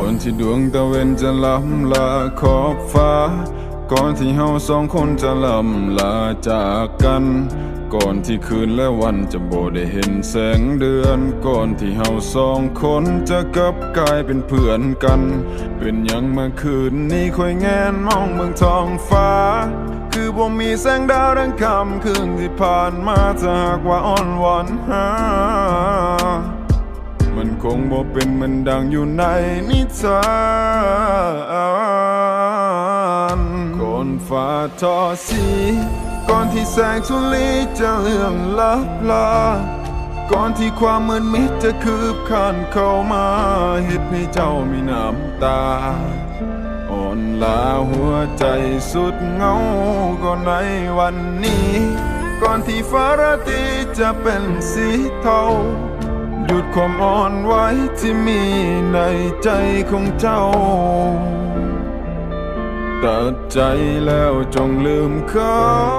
ก่อนที่ดวงตะเวนจะล้ำลาขอบฟ้า ก่อนที่เฮาสองคนจะล้ำลาจากกัน ก่อนที่คืนและวันจะโบได้เห็นแสงเดือน ก่อนที่เฮาสองคนจะกลับกลายเป็นเพื่อนกัน เป็นยังเมื่อคืนนี้ค่อยแงนมองเมืองท้องฟ้า คือบ่มีแสงดาวดังคำคืนที่ผ่านมาถ้าหากว่าอ่อนหวานหา งบ่เป็นเหมันดังอยู่ในนิทานก่อนฟ้าทอสี ก่อนที่แสงทุลีจะเลื่อนลับลา ก่อนที่ความมืดมิดจะคืบคานเข้ามาเฮ็ดให้เจ้ามีน้ำตา อ่อนลาหัวใจสุดเหงาก็ในวันนี้ ก่อนที่ฟ้าราตรีจะเป็นสีเทา หยุดความอ่อนไหวที่มีในใจของเจ้าตัดใจแล้วจงลืมเขา